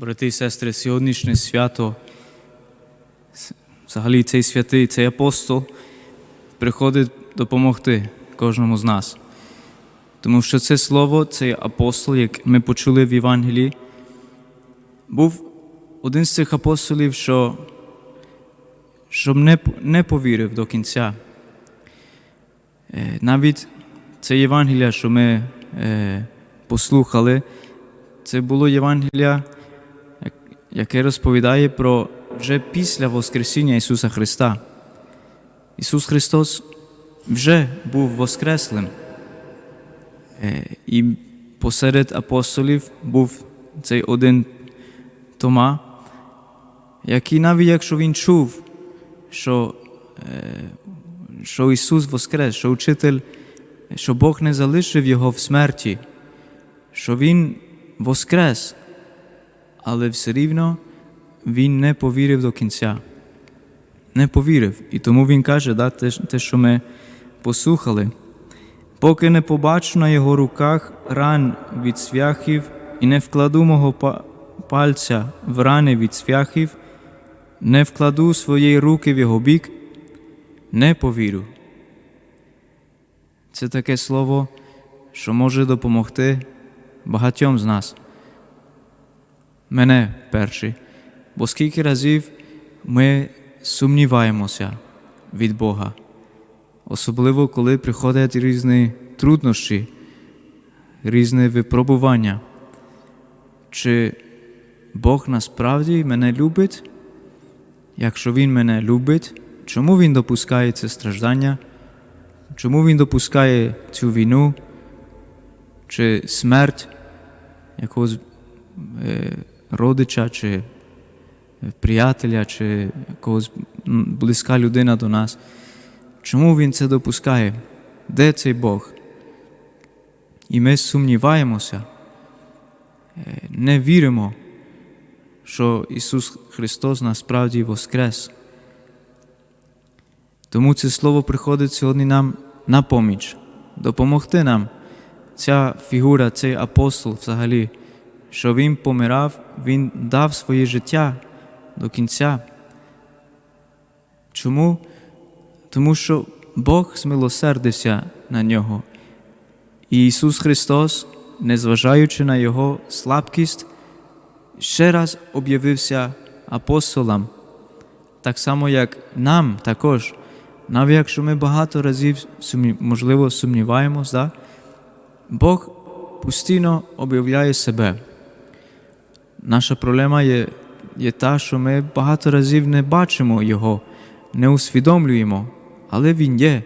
Брати і сестри, сьогоднішнє свято, взагалі цей святий, цей апостол приходить допомогти кожному з нас. Тому що це слово, цей апостол, як ми почули в Євангелії, був один з цих апостолів, що, що не, не повірив до кінця. Е, Навіть це Євангелія, що ми е, послухали, це було Євангелія, яке розповідає про вже після Воскресіння Ісуса Христа. Ісус Христос вже був Воскреслим. Е, І посеред апостолів був цей один Тома, який навіть якщо він чув, що, е, що Ісус Воскрес, що Учитель, що Бог не залишив Його в смерті, що Він Воскрес, але все рівно Він не повірив до кінця. Не повірив. І тому Він каже, да, те, те, що ми послухали. Поки не побачу на його руках ран від свяхів і не вкладу мого пальця в рани від свяхів, не вкладу своєї руки в його бік, не повірю. Це таке слово, що може допомогти багатьом з нас. Мене перший. Бо скільки разів ми сумніваємося від Бога особливо коли приходять різні труднощі, різні випробування. Чи Бог насправді мене любить? Якщо Він мене любить, чому Він допускає це страждання? Чому Він допускає цю війну чи смерть якогось е, родича, чи приятеля, чи якогось м, близька людина до нас? Чому він це допускає? Де цей Бог? І ми сумніваємося, е, не віримо, що Ісус Христос насправді воскрес. Тому це слово приходить сьогодні нам на поміч, допомогти нам. Ця фігура, цей апостол взагалі, що Він помирав, Він дав своє життя до кінця. Чому? Тому що Бог змилосердився на нього. І Ісус Христос, незважаючи на Його слабкість, ще раз об'явився апостолам, так само, як нам також. Навіть якщо ми багато разів, можливо, сумніваємось, да? Бог постійно об'являє себе. Наша проблема є, є та, що ми багато разів не бачимо Його, не усвідомлюємо, але Він є.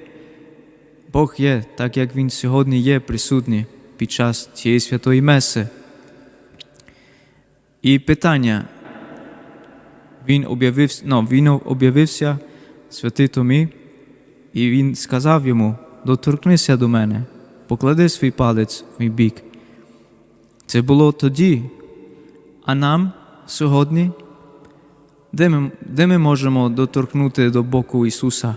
Бог є, так як Він сьогодні є присутній під час цієї святої меси. І питання. Він об'явився, ну, він об'явився святий Томі, і він сказав йому: доторкнися до мене, поклади свій палець в мій бік. Це було тоді, а нам сьогодні, де ми, де ми можемо доторкнути до боку Ісуса?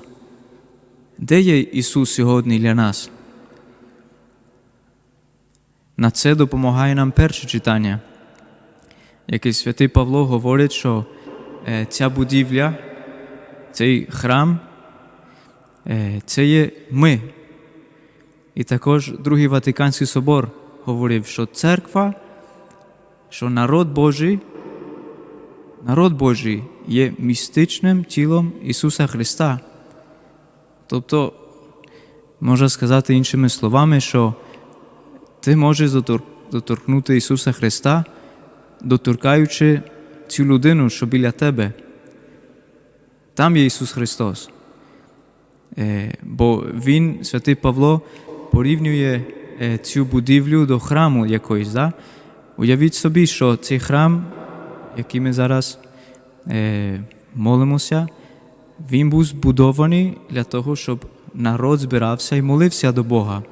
Де є Ісус сьогодні для нас? На це допомагає нам перше читання, яке святий Павло говорить, що е, ця будівля, цей храм, е, це є ми. І також Другий Ватиканський собор говорив, що церква, що народ Божий, народ Божий є містичним тілом Ісуса Христа. Тобто, можна сказати іншими словами, що ти можеш доторкнути Ісуса Христа, доторкаючи цю людину, що біля тебе. Там є Ісус Христос. Е, Бо Він, святий Павло, порівнює е, цю будівлю до храму якоїсь. Да? Уявіть собі, що цей храм, який ми зараз е, молимося, він був збудований для того, щоб народ збирався і молився до Бога.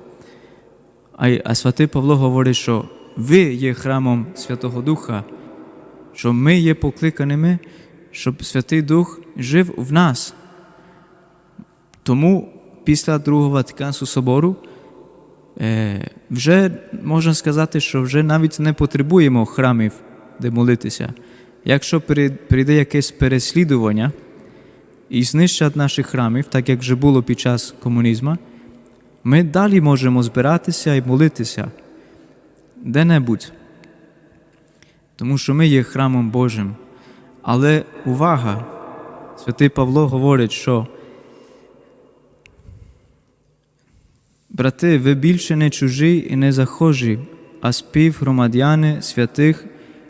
А, а святий Павло говорить, що ви є храмом Святого Духа, що ми є покликаними, щоб Святий Дух жив в нас. Тому після Другого Ватиканського собору е, вже можна сказати, що вже навіть не потребуємо храмів де молитися. Якщо прийде якесь переслідування і знищать наші храмів, так як вже було під час комунізму, ми далі можемо збиратися і молитися де-небудь. Тому що ми є храмом Божим. Але увага! Святий Павло говорить, що брати, ви більше не чужі і не захожі, а співгромадяни святих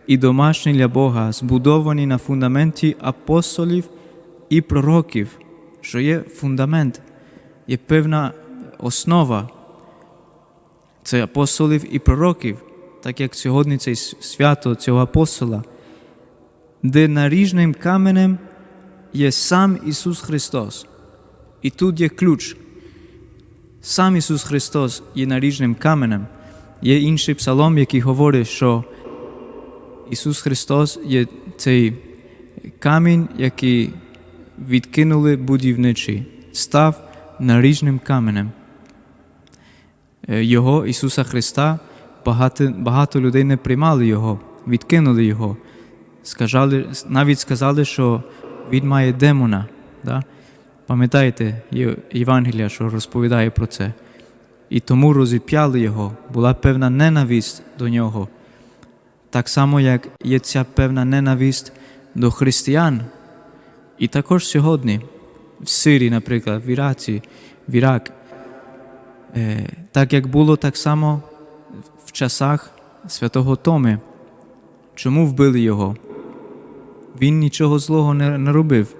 і домашні для Бога, збудовані на фундаменті апостолів і пророків, що є фундамент, є певна основа. Це апостолів і пророків, так як сьогодні це свято цього апостола, де наріжним каменем є сам Ісус Христос. І тут є ключ. Сам Ісус Христос є наріжним каменем. Є інший псалом, який говорить, що Ісус Христос є цей камінь, який відкинули будівничі, став наріжним каменем. Е, Його Ісуса Христа багато, багато людей не приймали Його, відкинули Його. Сказали, навіть сказали, що він має демона. Да? Пам'ятаєте Євангелія, що розповідає про це. І тому розіп'яли його, була певна ненависть до нього. Так само, як є ця певна ненависть до християн. І також сьогодні, в Сирії, наприклад, в Іраці, в Ірак. Е, так як було так само в часах святого Томи. Чому вбили його? Він нічого злого не робив.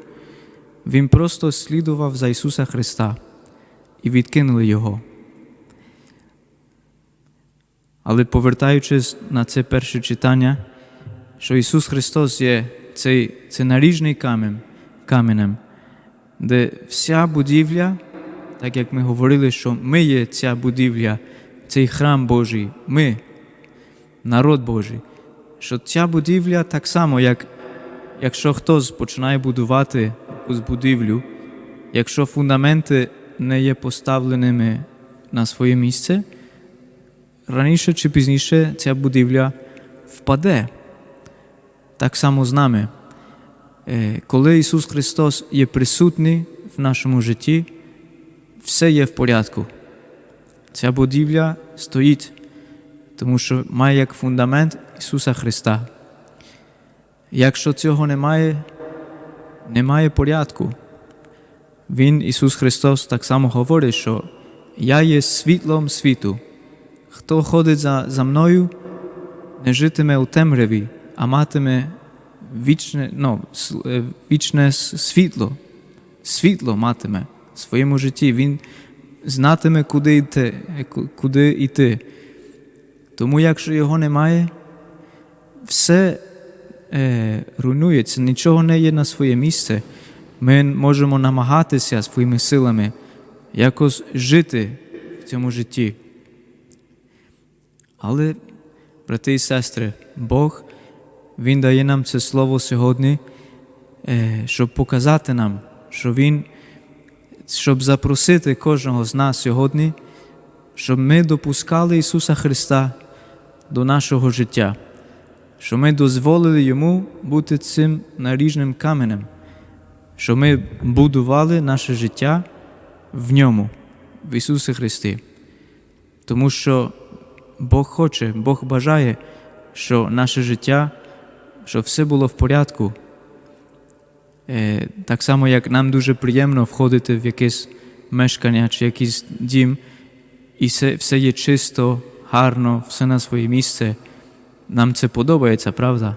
Він просто слідував за Ісуса Христа і відкинули Його. Але повертаючись на це перше читання, що Ісус Христос є цей, це наріжний камінь, каменем, де вся будівля, так як ми говорили, що ми є ця будівля, цей храм Божий, ми, народ Божий, що ця будівля так само, як якщо хтось починає будувати якусь будівлю, якщо фундаменти не є поставленими на своє місце, раніше чи пізніше ця будівля впаде. Так само з нами. Е, Коли Ісус Христос є присутній в нашому житті, все є в порядку. Ця будівля стоїть, тому що має як фундамент Ісуса Христа. Якщо цього немає, немає порядку. Він, Ісус Христос, так само говорить, що Я є світлом світу. Хто ходить за, за мною, не житиме у темряві, а матиме вічне, ну, е, вічне світло. Світло матиме в своєму житті. Він знатиме, куди йти, куди йти. Тому, якщо його немає, все е, руйнується, нічого не є на своє місце. Ми можемо намагатися своїми силами якось жити в цьому житті. Але, брати і сестри, Бог, Він дає нам це слово сьогодні, е, щоб показати нам, що Він, щоб запросити кожного з нас сьогодні, щоб ми допускали Ісуса Христа до нашого життя що ми дозволили йому бути цим наріжним каменем, що ми будували наше життя в ньому, в Ісусі Христі. Тому що Бог хоче, Бог бажає, що наше життя, щоб все було в порядку. Е, Так само, як нам дуже приємно входити в якесь мешкання чи якийсь дім, і все, все є чисто, гарно, все на своє місце. Нам це подобається, правда?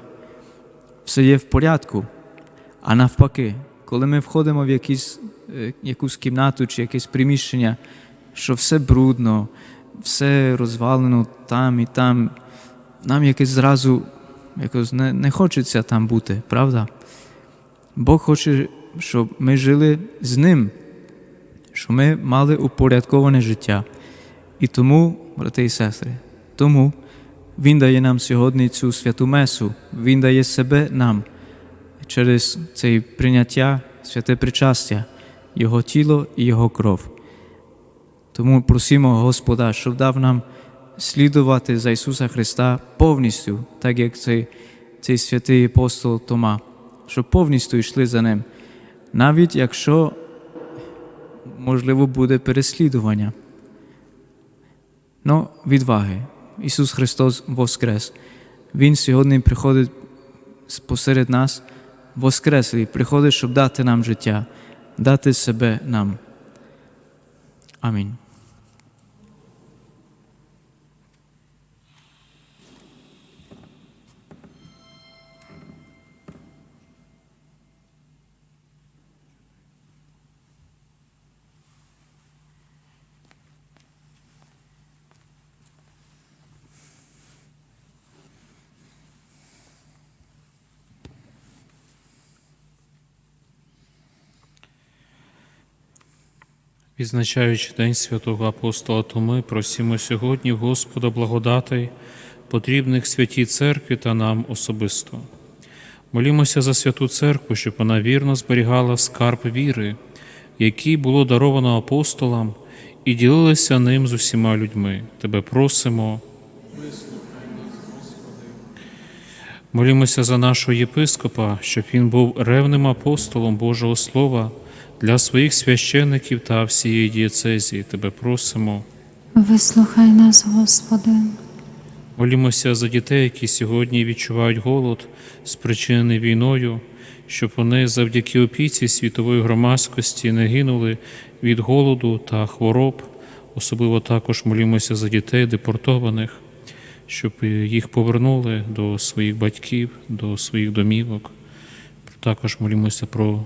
Все є в порядку. А навпаки, коли ми входимо в якісь, е, якусь кімнату чи якесь приміщення, що все брудно, все розвалено там і там, нам якось зразу якось не, не хочеться там бути, правда? Бог хоче, щоб ми жили з Ним, щоб ми мали упорядковане життя. І тому, брати і сестри, тому Він дає нам сьогодні цю святу месу, Він дає себе нам через це прийняття, святе причастя, Його тіло і Його кров. Тому просимо Господа, щоб дав нам слідувати за Ісуса Христа повністю, так як це цей святий апостол Тома, щоб повністю йшли за ним, навіть якщо, можливо, буде переслідування. Ну, відваги. Ісус Христос Воскрес. Він сьогодні приходить посеред нас, Воскреслий, приходить, щоб дати нам життя, дати себе нам. Амінь. Відзначаючи День святого апостола Томи, просимо сьогодні Господа благодатей, потрібних святій церкві та нам особисто. Молімося за святу церкву, щоб вона вірно зберігала скарб віри, який було даровано апостолам, і ділилася ним з усіма людьми. Тебе просимо. Молімося за нашого єпископа, щоб він був ревним апостолом Божого Слова для своїх священиків та всієї дієцезії. Тебе просимо. Вислухай нас, Господи, Молімося за дітей, які сьогодні відчувають голод, спричинений війною, щоб вони завдяки опіці світової громадськості не гинули від голоду та хвороб. Особливо також молімося за дітей депортованих, щоб їх повернули до своїх батьків, до своїх домівок. Також молімося про